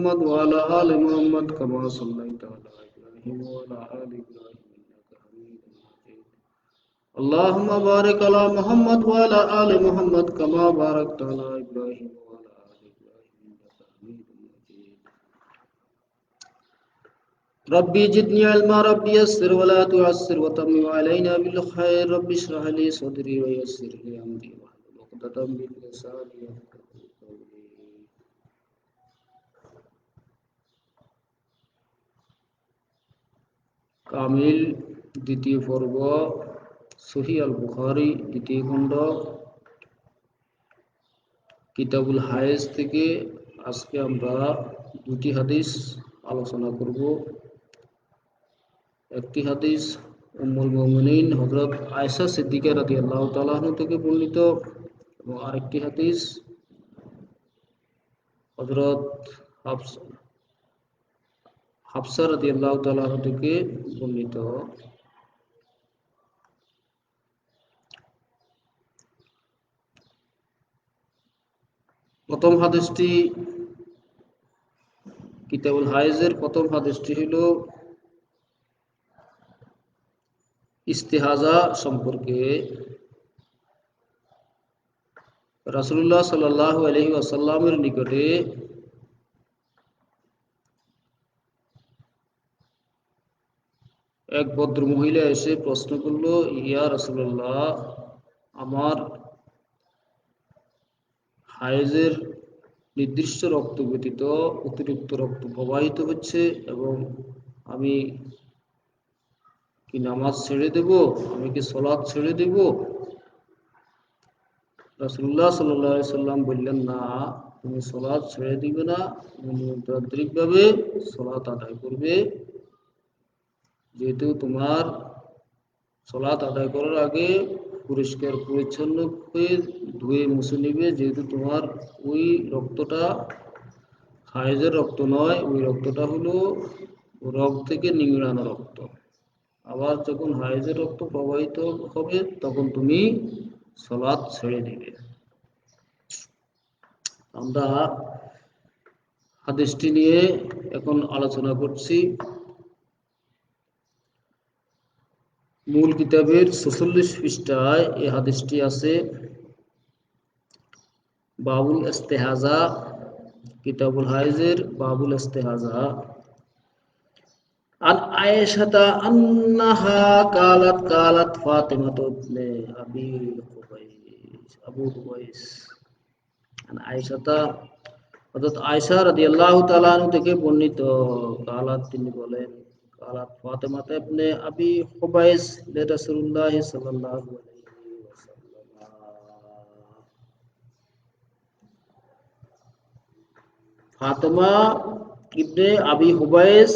محمد وعلى آل محمد كما صليت على إبراهيم وعلى آل إبراهيم إنك حميد مجيد. اللهم بارك على محمد وعلى آل محمد كما باركت على إبراهيم وعلى آل إبراهيم إنك حميد مجيد. ربي زدني علما، ربي يسر ولا تعسر، وتمم علينا بالخير. ربي اشرح لي صدري ويسر لي أمري، واحلل عقدة من لساني يفقهوا কামিল, দ্বিতীয় পর্ব, সহি আল বুখারি, দ্বিতীয় খণ্ড। কিতাবুল হায়েজ থেকে আজকে আমরা দুটি হাদিস আলোচনা করব। একটি হাদিস উম্মুল মুমিনিন হযরত আয়েশা সিদ্দিকা রাদিয়াল্লাহু তাআলা আনহা থেকে বর্ণিত এবং আরেকটি হাদিস হযরত হাফসা হাফসা রাদিয়াল্লাহু তাআলা আনহা থেকে বর্ণিত। প্রথম হাদিসটি কিতাবুল হাইজের প্রথম হাদিসটি হল ইস্তেহাজা সম্পর্কে। রাসুল্লাহ সাল্লাহ আলহি আসাল্লামের নিকটে এক ভদ্র মহিলা এসে প্রশ্ন করল, ইয়া রসুল্লাহ আমার হায়েজের নির্দিষ্ট রক্ত ব্যতীত অতিরিক্ত রক্ত প্রবাহিত হচ্ছে এবং আমি কি নামাজ ছেড়ে দেব? আমি কি সলাদ ছেড়ে দেব? রাসুল্লাহ সাল্লাম বললেন, না, তুমি সলাদ ছেড়ে দিবে না। তুমি নিয়ন্ত্রিক ভাবে সলাদ আদায় করবে। যেহেতু তোমার সলাৎ আদায় করার আগে পরিষ্কার, পরিচ্ছন্ন হয়ে ধুয়ে মুছে নিবে। যেহেতু তোমার ওই রক্তটা হাইজের রক্ত নয়, ওই রক্তটা হলো রগ থেকে নিংড়ানো রক্ত। আবার যখন হাইজের রক্ত প্রবাহিত হবে, তখন তুমি সলাৎ ছেড়ে দিবে। আমরা হাদিসটি নিয়ে এখন আলোচনা করছি। মূল কিতাবের ছচল্লিশ পৃষ্ঠায় এই হাদিসটি আছে বাবুল ইস্তেহাজা কিতাবুল হাইজের বাবুল ইস্তেহাজা عن عائشة أنها قالت قالت فاطمة ابن أبي قبيس أبو قبيس عن عائشة হযরত আয়েশা রাদিয়াল্লাহু তাআলা আনহু থেকে বর্ণিত কালাত তিনি বলেন قالت فاطمة ابن أبي حبيس لرسول الله صلى الله عليه وسلم ফাতেমা ইবনে আবি হুবাইস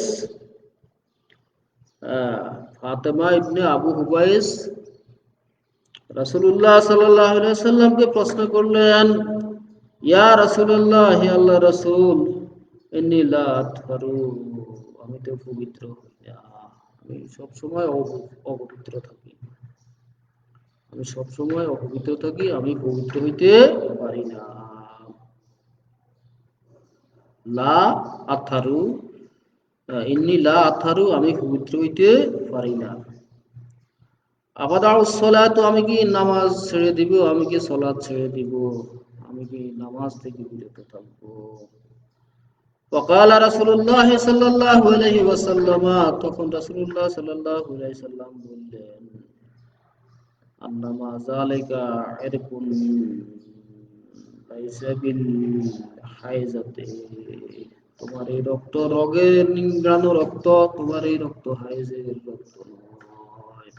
ফাতেমা ইবনে আবু হুবাইস রাসূলুল্লাহ সাল্লাল্লাহু আলাইহি সাল্লামকে প্রশ্ন করলেন ইয়া রাসূলুল্লাহ হে আল্লাহ রাসূল ইন্নী লা আতহারু আমি তো পবিত্র আমি সব সময় অপবিত্র থাকি। আমি সব সময় অপবিত্র থাকি, আমি পবিত্র হইতে পারি না। লা আথারু ইন্নি লা আথারু, আমি পবিত্র হইতে পারি না। আবাদাউ সলাত, আমি কি নামাজ ছেড়ে দিব? আমি কি সলাত ছেড়ে দিব? আমি কি নামাজ থেকে বিরত থাকব? وقال رسول الله صلى الله عليه وسلم তখন রাসূলুল্লাহ সাল্লাল্লাহু আলাইহি সাল্লাম বললেন আন্নামা যালিকা ইরকুন লাইসা বিল হাইজাতে তোমার এই রক্ত রগের নিংড়ানো রক্ত তোমার এই রক্ত হাইজের রক্ত নয়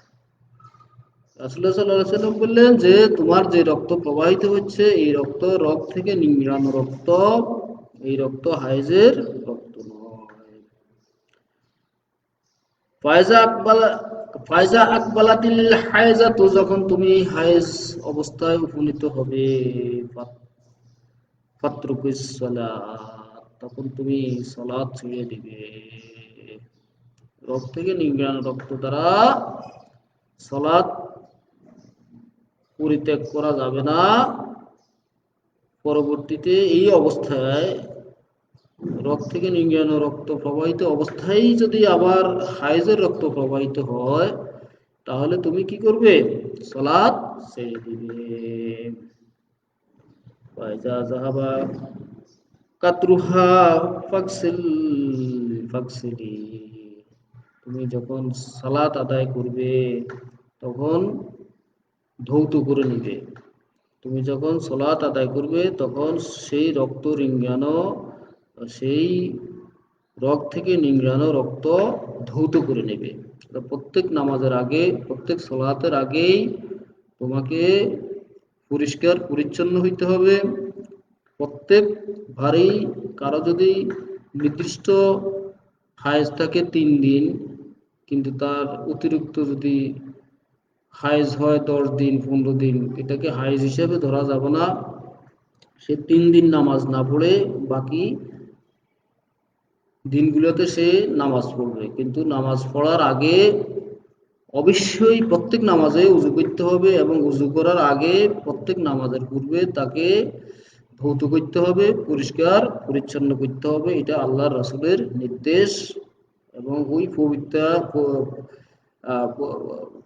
রাসূলুল্লাহ সাল্লাল্লাহু আলাইহি সাল্লাম বললেন যে তোমার যে রক্ত প্রবাহিত হচ্ছে এই রক্ত রগ থেকে নিংড়ানো রক্ত এই রক্ত হাইজের রক্ত ফায়জা আকবালা, ফায়জা তো যখন তুমি অবস্থায় উপনীত হবে তখন তুমি সালাত ছেড়ে দিবে রক্ত থেকে নিংড়ানো রক্ত দ্বারা সালাত পরিত্যাগ করা যাবে না। পরবর্তীতে এই অবস্থায় রক থেকে নিংড়ানো রক্ত প্রবাহিত অবস্থায় যদি আবার হাইজের রক্ত প্রবাহিত হয়, তাহলে তুমি কি করবে? সলাৎ ছেড়ে দিবে। কাতরুহা ফাকসিল ফাকসিলি তুমি যখন সালাত আদায় করবে, তখন ধৌত করে নিবে। তুমি যখন সলাত আদায় করবে, তখন সেই রক্ত রিঙ্গানো সেই রক থেকে নিংড়ানো রক্ত ধৌত করে নেবে। প্রত্যেক নামাজের আগে, প্রত্যেক সলাতের আগেই তোমাকে পরিষ্কার, পরিচ্ছন্ন হইতে হবে। প্রত্যেক ভারী কারও যদি নির্দিষ্ট হায়েজ থাকে তিন দিন, কিন্তু তার অতিরিক্ত যদি হায়েজ হয় দশ দিন, পনেরো দিন, এটাকে হায়েজ হিসেবে ধরা যাবে না। সে তিন দিন নামাজ না পড়ে বাকি দিনগুলোতে সে নামাজ পড়বে। কিন্তু নামাজ পড়ার আগে অবশ্যই প্রত্যেক নামাজে উজু করতে হবে এবং উজু করার আগে প্রত্যেক নামাজের পূর্বে তাকে ধৌত করতে হবে, পরিষ্কার, পরিচ্ছন্ন করতে হবে। এটা আল্লাহর রাসুলের নির্দেশ এবং ওই পবিত্র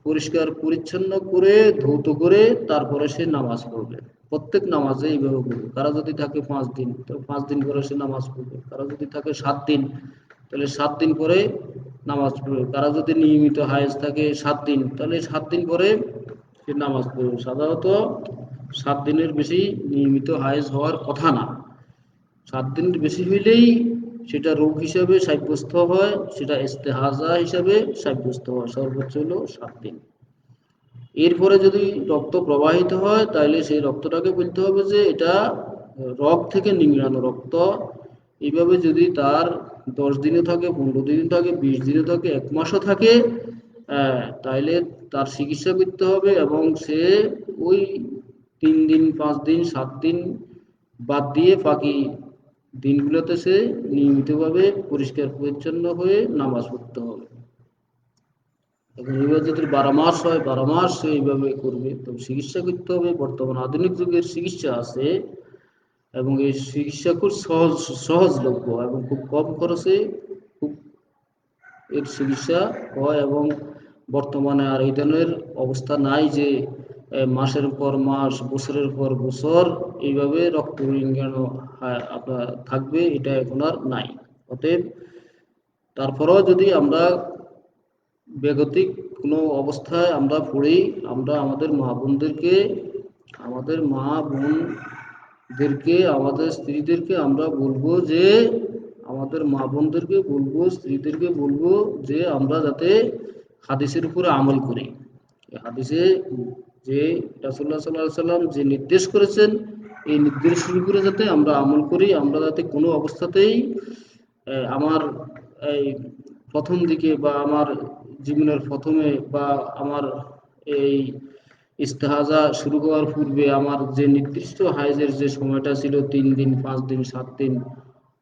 পরিষ্কার, পরিচ্ছন্ন করে, ধৌত করে তারপরে সে নামাজ পড়বে। প্রত্যেক নামাজে এইভাবে পড়বে কারও যদি থাকে পাঁচ দিন, তো পাঁচ দিন পরে সে নামাজ পড়বে। কারও যদি থাকে সাত দিন, তাহলে সাত দিন পরে নামাজ পড়বে। কারও যদি নিয়মিত হায়েজ থাকে সাত দিন, তাহলে সাত দিন পরে সে নামাজ পড়বে। সাধারণত সাত দিনের বেশি নিয়মিত হায়েজ হওয়ার কথা না। সাত দিনের বেশি হইলেই সেটা রোগ হিসাবে সাব্যস্ত হয়, সেটা ইস্তেহাজা হিসাবে সাব্যস্ত হয়। সর্বোচ্চ হলো সাত দিন। এরপরে যদি রক্ত প্রবাহিত হয় তাহলে সেই রক্তটাকে বলতে হবে যে এটা রক থেকে নিংড়ানো রক্ত। এইভাবে যদি তার দশ দিনে থাকে, পনেরো দিনে থাকে, বিশ দিনে থাকে, এক মাসও থাকে তাইলে তার চিকিৎসা করতে হবে এবং সে ওই তিন দিন, পাঁচ দিন, সাত দিন বাদ দিয়ে বাকি দিনগুলোতে সে নিয়মিতভাবে পরিষ্কার, পরিচ্ছন্ন হয়ে নামাজ পড়তে হবে। এইভাবে যদি বারো মাস হয়, বারো মাস এইভাবে করবে, তো চিকিৎসা করতে হবে। বর্তমান আধুনিক যুগের চিকিৎসা আছে এবং এই চিকিৎসা খুব সহজ, সহজলভ্য এবং খুব কম খরচে খুব এর চিকিৎসা হয় এবং বর্তমানে আর এই ধরনের অবস্থা নাই যে মাসের পর মাস, বছরের পর বছর এইভাবে রক্ত রিঙ্গানো আপনার থাকবে, এটা এখন আর নাই। অতএব তারপরেও যদি আমরা বেগতিক কোনো অবস্থায় আমরা পড়ি, আমরা আমাদের মা বোনদেরকে, আমাদের মা বোনদেরকে, আমাদের স্ত্রীদেরকে আমরা বলব যে, আমাদের মা বোনদেরকে বলব, স্ত্রীদেরকে বলব যে, আমরা যাতে হাদিসের উপরে আমল করি। হাদিসে যে রাসুল্লাহ সাল্লাহ সাল্লাম যে নির্দেশ করেছেন, এই নির্দেশের উপরে যাতে আমরা আমল করি, আমরা যাতে কোনো অবস্থাতেই আমার, এই প্রথম দিকে বা আমার জীবনের প্রথমে বা আমার এই ইস্তেহাজা শুরু হওয়ার পূর্বে আমার যে নির্দিষ্ট হাইজের যে সময়টা ছিল, তিন দিন, পাঁচ দিন, সাত দিন,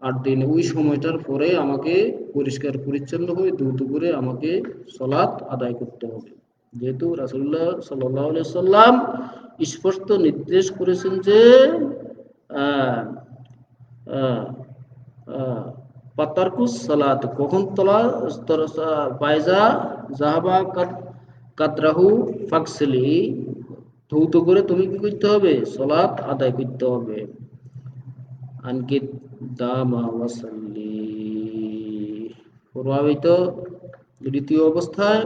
আট দিন, ওই সময়টার পরে আমাকে পরিষ্কার পরিচ্ছন্ন হয়ে দ্রুত করে আমাকে সলাৎ আদায় করতে হবে। যেহেতু রাসুল্লাহ সাল্লাম স্পষ্ট নির্দেশ করেছেন যে সালাত, কখন তলা জাহাবা কাতরাহু ধৌত করে তুমি কি করতে হবে? সলাৎ আদায় করতে হবে। প্রভাবিত দ্বিতীয় অবস্থায়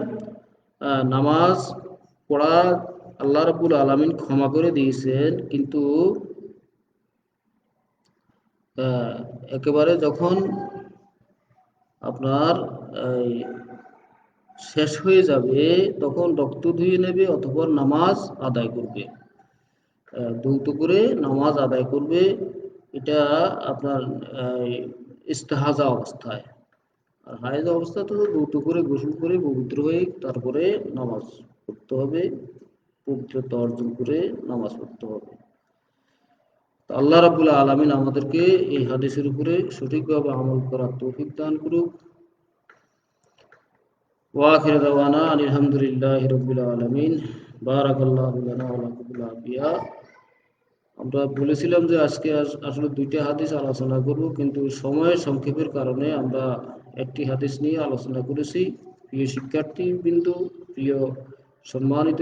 নামাজ পড়া আল্লাহ রবুল আলমিন ক্ষমা করে দিয়েছেন, কিন্তু একেবারে যখন আপনার শেষ হয়ে যাবে, তখন রক্ত ধুয়ে নেবে অথবা নামাজ আদায় করবে। দ্রুত করে নামাজ আদায় করবে, এটা আপনার ইস্তেহাজা অবস্থায়। আর হায়েজ অবস্থা তো দ্রুত করে গোসল করে পবিত্র হয়ে তারপরে নামাজ পড়তে হবে, পবিত্রতা অর্জন করে নামাজ পড়তে হবে। আল্লাহ রাবুল্লাহ আলমিন আমাদেরকে এই হাদিসের উপরে সঠিকভাবে আমল করার তৌফিক দান করুক। ওয়াখির দাওয়ানা আলহামদুলিল্লাহ রবিল আলমিন। বারাক আল্লাহ আমরা বলেছিলাম যে আজকে আসলে দুইটা হাদিস আলোচনা করব, কিন্তু সময়ের সংক্ষেপের কারণে আমরা একটি হাদিস নিয়ে আলোচনা করেছি। প্রিয় শিক্ষার্থী বিন্দু প্রিয় সম্মানিত